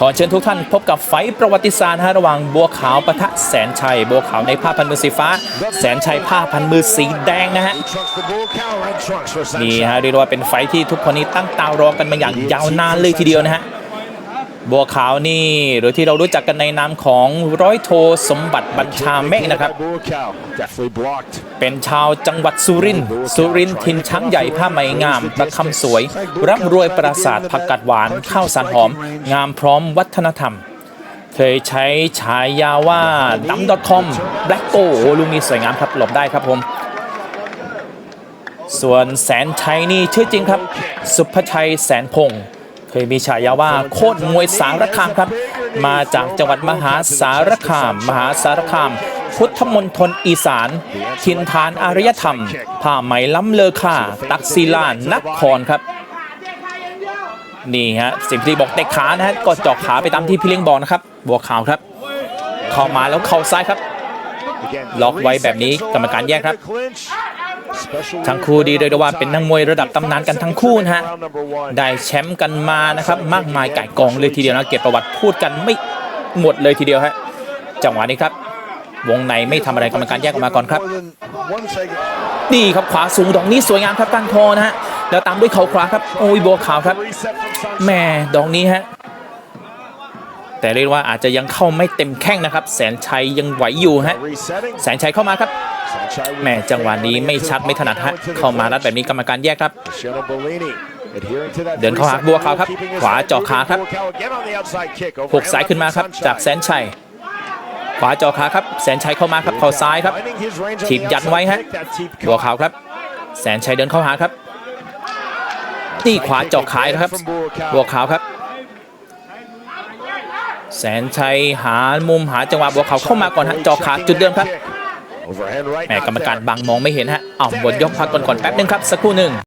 ขอเชิญทุกท่านพบกับไฟประวัติศาสตร์ระหว่างบัวขาวปะทะแสนชัย บัวขาวในผ้าพันมือสีฟ้า แสนชัยผ้าพันมือสีแดงนะฮะนี่ฮะเรียกว่าเป็นไฟที่ทุกคนนี้ตั้งตารอกันมาอย่างยาวนานเลยทีเดียวนะฮะ บัวขาวนี่หรือที่เรารู้จักกันในนามของร้อยโทสมบัติบัญชาเมฆนะครับ เป็นชาวจังหวัดสุรินทร์สุรินทร์ถิ่นช้างใหญ่ผ้าไหมงามประคำสวย ร่ำรวยปราสาทผักกาดหวานข้าวสารหอม งามพร้อมวัฒนธรรม เคยใช้ฉายาว่าดัม .com Black Go โอ้ลูกนี้สวยงามครับหลบได้ครับผมส่วนแสนชัยนี่ชื่อจริงครับ สุภชัยแสนพงศ์ เคยมีฉายาว่าโคตรมวยสารคามครับ มาจากจังหวัดมหาสารคาม มหาสารคาม พุทธมณฑลอีสานทินฐานอารยธรรม ผ้าไหมล้ำเลอค่า ตักศิลานนครครับ นี่ฮะสิงห์ที่บอกเตะขานะฮะก็จาะขาไปตามที่พี่เลี้ยงบอกนะครับบัวขาวครับ เข้ามาแล้วเข่าซ้ายครับ ล็อกไว้แบบนี้กรรมการแยกครับ ทั้งคู่ดีเลยกได้ว่าเป็นนักมวยระดับตำนานกันทั้งคู่นะฮะ round number one. ได้แชมป์กันมานะครับมากมายไก่ายกองเลยทีเดียวนะเกียรติประวัติพูดกันไม่หมดเลยทีเดียวฮะจังหวะนี้ครับ วงในไม่ทำอะไรกรรมการแยกออกมาก่อนครับ More than one second. นี่ครับขวาสูงดอกนี้สวยงามครับก้านคอนะฮะแล้วตามด้วยเข่าขวาครับโอ้ยบัวขาวครับ Reset from Sunshine. แหม่ดอกนี้ฮะแต่เรียกว่าอาจจะยังเข้าไม่เต็มแข้งนะครับ แสนชัยยังไหวอยู่ฮะ Resetting. แสนชัยเข้ามาครับ Sunshine with แหม่จังหวะนี้ไม่ชัดไม่ถนัดฮะเข้ามารัดแบบนี้กรรมการแยกครับ Cristiano Bellini adhering to that เดินเข้าหา three-second บัวขาวครับ rule, keeping his ขวา head เจาะขาครับ Bull cow again on the outside kick. หก Overhand ซ้ายขึ้นมาครับ Sunshine. จากแสนชัยขวาเจาะขาครับ แสนชัยเข้ามาครับเข่าซ้ายครับ Finding his range on ถีบ the ยันไว้ outside ฮะ kick, that teep บัว caught. ขาวครับ แสนชัยเดินเข้าหาครับนี่ขวาเจาะขายนะครับ บัวขาวครับ แสนชัยหามุมหาจังหวะบัวขาวเข้ามาก่อนฮะเจาะขาจุดเดิมครับ Overhand right แหม knocked กรรมการ down. บังมองไม่เห็นฮะอ้าวหมดยกพักก่อนก่อนแป๊บนึงครับสักครู่หนึ่ง